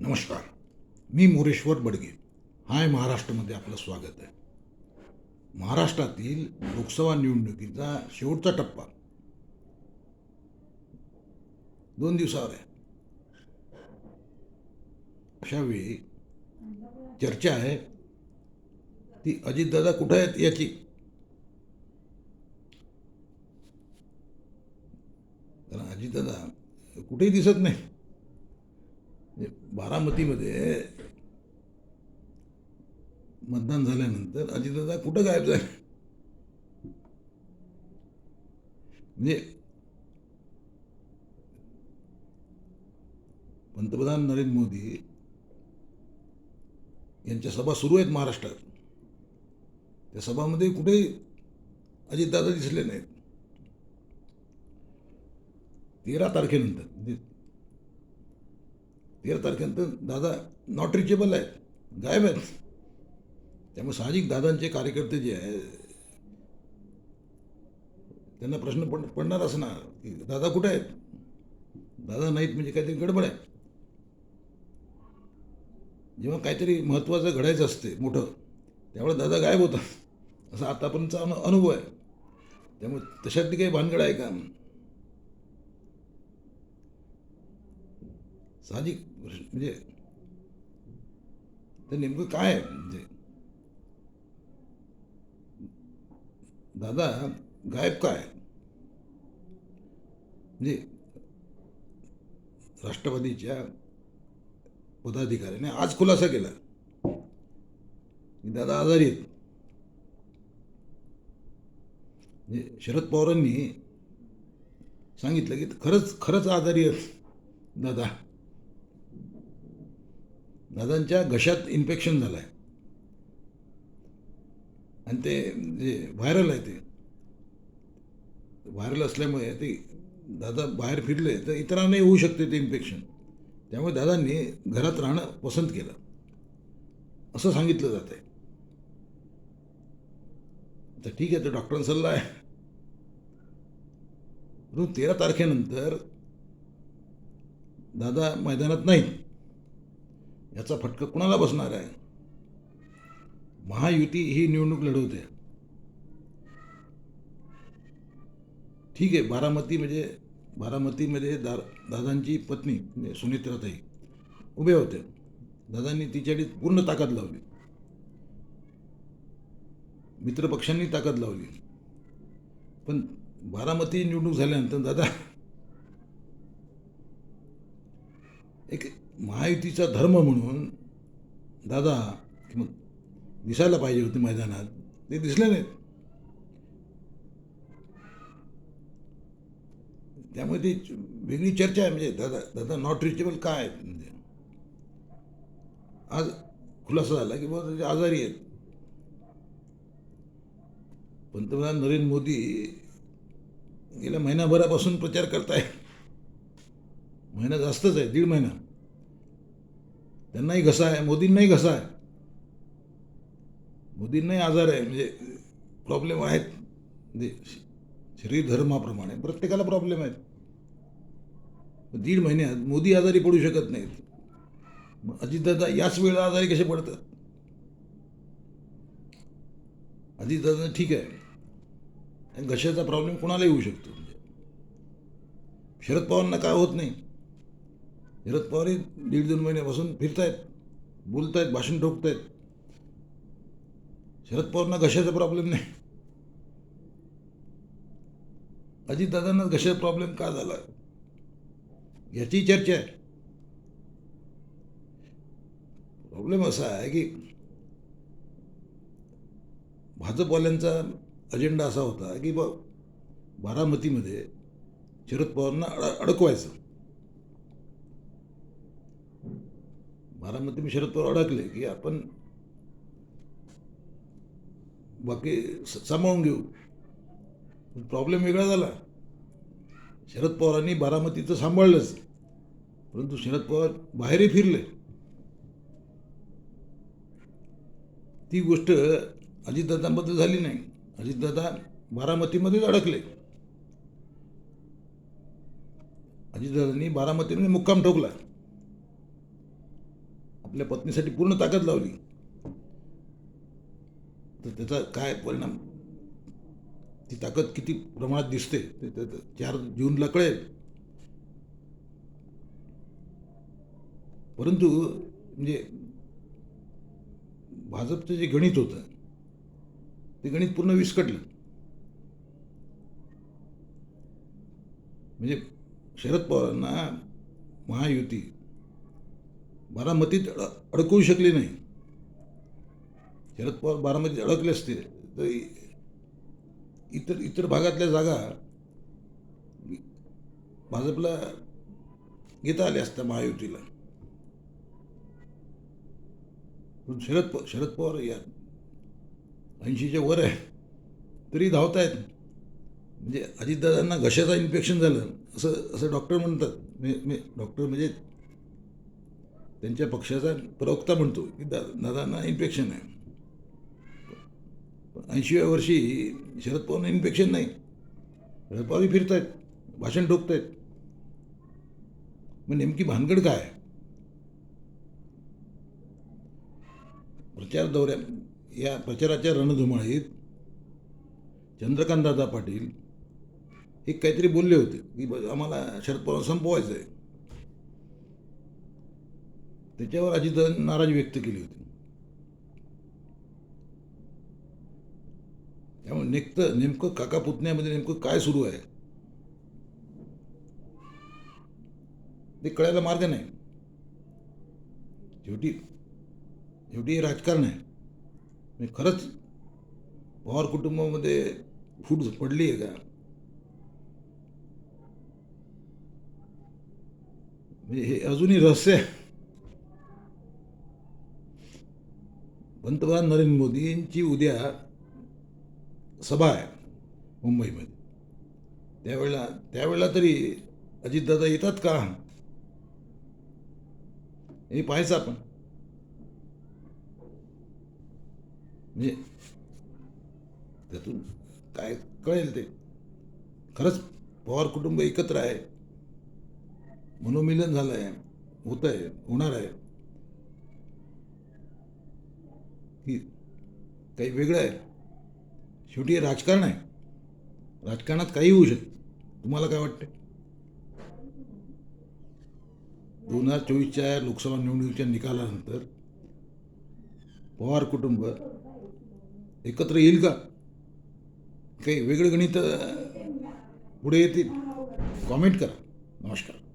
नमस्कार. मी मोरेश्वर बडगे. हाय महाराष्ट्रामध्ये आपलं स्वागत आहे. महाराष्ट्रातील लोकसभा निवडणुकीचा शेवटचा टप्पा. दोन दिवसावर आहे. अशावेळी चर्चा आहे. ती अजितदादा कुठं आहेत याची? कारण अजितदादा कुठेही दिसत नाही. म्हणजे बारामतीमध्ये मतदान झाल्यानंतर अजितदादा कुठं गायब झाले? म्हणजे पंतप्रधान नरेंद्र मोदी यांच्या सभा सुरू आहेत महाराष्ट्रात. त्या सभामध्ये कुठेही अजितदादा दिसले नाहीत. तेरा तारखेनंतर म्हणजे तेरा तारखेनंतर दादा नॉट रिचेबल आहेत. गायब आहेत. त्यामुळे साहजिक दादांचे कार्यकर्ते जे आहे त्यांना प्रश्न पड पडणार असणार की दादा कुठे आहेत? दादा नाहीत म्हणजे काहीतरी गडबड आहे. जेव्हा काहीतरी महत्त्वाचं घडायचं असते मोठं त्यामुळे दादा गायब होता असा आतापर्यंतचा अनुभव आहे. त्यामुळे तशातली काही भानगड आहे का? साहजिक प्रश्न म्हणजे ते नेमकं काय आहे? म्हणजे दादा गायब काय? म्हणजे राष्ट्रवादीच्या पदाधिकाऱ्याने आज खुलासा केला. की दादा आजारी आहेत. म्हणजे शरद पवारांनी सांगितलं की खरंच खरंच आजारी आहेत दादा. दादांच्या घशात इन्फेक्शन झालं आहे आणि ते जे व्हायरल आहे ते व्हायरल असल्यामुळे ते दादा बाहेर फिरले तर इतरांनाही होऊ शकते ते इन्फेक्शन त्यामुळे दादांनी घरात राहणं पसंत केलं. असं सांगितलं जात आहे. तर ठीक आहे तर डॉक्टरांचा सल्ला आहे. परंतु तेरा तारखेनंतर दादा मैदानात नाही याचा फटका कुणाला बसणार आहे? महायुती ही निवडणूक लढवते. ठीक आहे बारामती म्हणजे बारामतीमध्ये दा दादांची पत्नी म्हणजे सुनित्राताई उभे होते. दादांनी तिच्याकडे पूर्ण ताकद लावली. मित्रपक्षांनी ताकद लावली. पण बारामती निवडणूक झाल्यानंतर दादा एक महायुतीचा धर्म म्हणून दादा किंवा दिसायला पाहिजे होते मैदानात. ते दिसले नाहीत. त्यामुळे ती वेगळी चर्चा आहे. म्हणजे दादा दादा नॉट रिचेबल काय म्हणजे आज खुलासा झाला की बाबा आजारी आहेत. पंतप्रधान नरेंद्र मोदी गेल्या महिनाभरापासून प्रचार करताय महिना जास्तच आहे दीड महिना. त्यांनाही घसा आहे मोदींनाही घसा आहे. मोदींनाही आजार आहे म्हणजे प्रॉब्लेम आहेत. म्हणजे शरीर धर्माप्रमाणे प्रत्येकाला प्रॉब्लेम आहेत. दीड महिन्यात मोदी आजारी पडू शकत नाहीत. मग अजितदादा याच वेळेला आजारी कसे पडतात? अजितदादा ठीक आहे. आणि घशाचा प्रॉब्लेम कुणालाही होऊ शकतो. म्हणजे शरद पवारांना काय होत नाही. शरद पवारही दीड दोन महिन्यापासून फिरतायत बोलतायत भाषण ठोकतायत. शरद पवारांना घशाचा प्रॉब्लेम नाही? अजितदादांना घशाचा प्रॉब्लेम का झाला? याची चर्चा आहे. प्रॉब्लेम असा आहे की भाजपवाल्यांचा अजेंडा असा होता की बा बारामतीमध्ये शरद पवारांना अड अडकवायचं. बारामतीमध्ये शरद पवार अडकले की आपण बाकी सांभाळून घेऊ. प्रॉब्लेम वेगळा झाला. शरद पवारांनी बारामतीचं सांभाळलंच. परंतु शरद पवार बाहेरही फिरले. ती गोष्ट अजितदादांबद्दल झाली नाही. अजितदादा बारामतीमध्येच अडकले. अजितदादांनी बारामतीमध्ये मुक्काम ठोकला. आपल्या पत्नीसाठी पूर्ण ताकद लावली. तर त्याचा काय परिणाम? ती ताकद किती प्रमाणात दिसते ते चार जूनला कळेल. परंतु म्हणजे भाजपचं जे गणित होतं ते गणित पूर्ण विस्कटलं. म्हणजे शरद पवारांना महायुती बारामतीत अड- अडकवू शकली नाही. शरद पवार बारामतीत अडकले असते तर इतर इतर भागातल्या जागा भाजपला घेता आल्या असत्या महायुतीला. पण शरद प शरद पवार या ऐंशीच्या वर आहे तरी धावतायत. म्हणजे अजितदादांना घशाचं इन्फेक्शन झालं असं असं डॉक्टर म्हणतात. मी मी डॉक्टर म्हणजे त्यांच्या पक्षाचा प्रवक्ता म्हणतो की दा दादांना इन्फेक्शन आहे. ऐंशीव्या वर्षी शरद पवारांना इन्फेक्शन नाही. शरद पवारही फिरत आहेत भाषण ठोकत आहेत मग नेमकी भानगड काय? प्रचार दौऱ्या या प्रचाराच्या रणधुमाळीत चंद्रकांतदादा पाटील हे काहीतरी बोलले होते की आम्हाला शरद पवार संपवायचं आहे त्याच्यावर अजित नाराजी व्यक्त केली होती. त्यामुळे नेमकं नेमकं काका पुतण्यामध्ये नेमकं काय सुरू आहे? ते कळायला मार्ग नाही. शेवटी शेवटी हे राजकारण आहे. म्हणजे खरंच पवार कुटुंबामध्ये फूट पडली आहे का? म्हणजे हे अजूनही रहस्य आहे. पंतप्रधान नरेंद्र मोदींची उद्या सभा आहे मुंबईमध्ये. त्यावेळेला त्यावेळेला तरी अजितदादा येतात का? हे पाहायचं आपण. म्हणजे त्यातून काय कळेल ते. खरंच पवार कुटुंब एकत्र आहे. मनोमिलन झालं आहे होत आहे होणार आहे. की काही वेगळं आहे. शेवटी हे राजकारण आहे. राजकारणात काही होऊ शकतं तुम्हाला काय वाटतं दोन हजार चोवीसच्या लोकसभा निवडणुकीच्या निकालानंतर पवार कुटुंब एकत्र येईल का? काही वेगळं गणित पुढे येतील? कॉमेंट करा. नमस्कार.